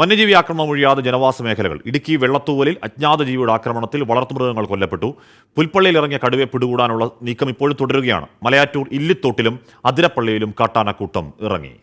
വന്യജീവി ആക്രമണം ഒഴിയാതെ ജനവാസ മേഖലകൾ. ഇടുക്കി വെള്ളത്തൂവലിൽ അജ്ഞാത ജീവിയുടെ ആക്രമണത്തിൽ വളർത്തുമൃഗങ്ങൾ കൊല്ലപ്പെട്ടു. പുൽപ്പള്ളിയിൽ ഇറങ്ങിയ കടുവയെ പിടികൂടാനുള്ള നീക്കം ഇപ്പോഴും തുടരുകയാണ്. മലയാറ്റൂർ ഇല്ലിത്തോട്ടിലും അതിരപ്പള്ളിയിലും കാട്ടാനക്കൂട്ടം ഇറങ്ങി.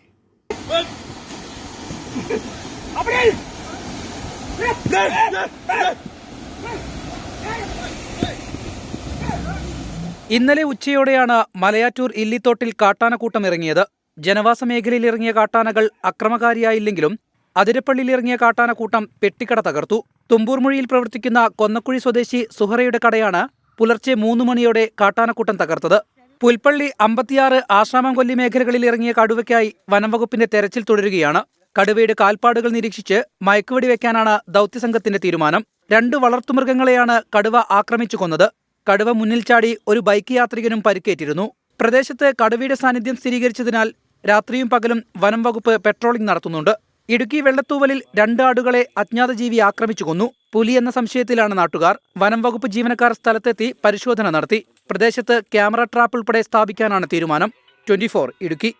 ഇന്നലെ ഉച്ചയോടെയാണ് മലയാറ്റൂർ ഇല്ലിത്തോട്ടിൽ കാട്ടാനക്കൂട്ടം ഇറങ്ങിയത്. ജനവാസ മേഖലയിൽ ഇറങ്ങിയ കാട്ടാനകൾ അക്രമകാരിയായില്ലെങ്കിലും അതിരപ്പള്ളിയിൽ ഇറങ്ങിയ കാട്ടാനക്കൂട്ടം പെട്ടിക്കട തകർത്തു. തുമ്പൂർമുഴിയിൽ പ്രവർത്തിക്കുന്ന കൊന്നക്കുഴി സ്വദേശി സുഹറയുടെ കടയാണ് പുലർച്ചെ മൂന്ന് മണിയോടെ കാട്ടാനക്കൂട്ടം തകർത്തത്. പുൽപ്പള്ളി അമ്പത്തിയാറ് ആശ്രാമംകൊല്ലി മേഖലകളിൽ ഇറങ്ങിയ കടുവയ്ക്കായി വനംവകുപ്പിന്റെ തെരച്ചിൽ തുടരുകയാണ്. കടുവയുടെ കാൽപ്പാടുകൾ നിരീക്ഷിച്ച് മയക്കുവെടി വെക്കാനാണ് ദൗത്യസംഘത്തിന്റെ തീരുമാനം. രണ്ട് വളർത്തുമൃഗങ്ങളെയാണ് കടുവ ആക്രമിച്ചു കൊന്നത്. കടുവ മുന്നിൽ ചാടി ഒരു ബൈക്ക് യാത്രികനും പരിക്കേറ്റിരുന്നു. പ്രദേശത്ത് കടുവയുടെ സാന്നിധ്യം സ്ഥിരീകരിച്ചതിനാൽ രാത്രിയും പകലും വനം വകുപ്പ് പെട്രോളിംഗ് നടത്തുന്നുണ്ട്. ഇടുക്കി വെള്ളത്തൂവലിൽ രണ്ട് ആടുകളെ അജ്ഞാത ജീവി ആക്രമിച്ചു കൊന്നു. പുലി എന്ന സംശയത്തിലാണ് നാട്ടുകാർ. വനം വകുപ്പ് ജീവനക്കാർ സ്ഥലത്തെത്തി പരിശോധന നടത്തി. പ്രദേശത്ത് ക്യാമറ ട്രാപ്പ് ഉൾപ്പെടെ സ്ഥാപിക്കാനാണ് തീരുമാനം. ട്വന്റി ഇടുക്കി.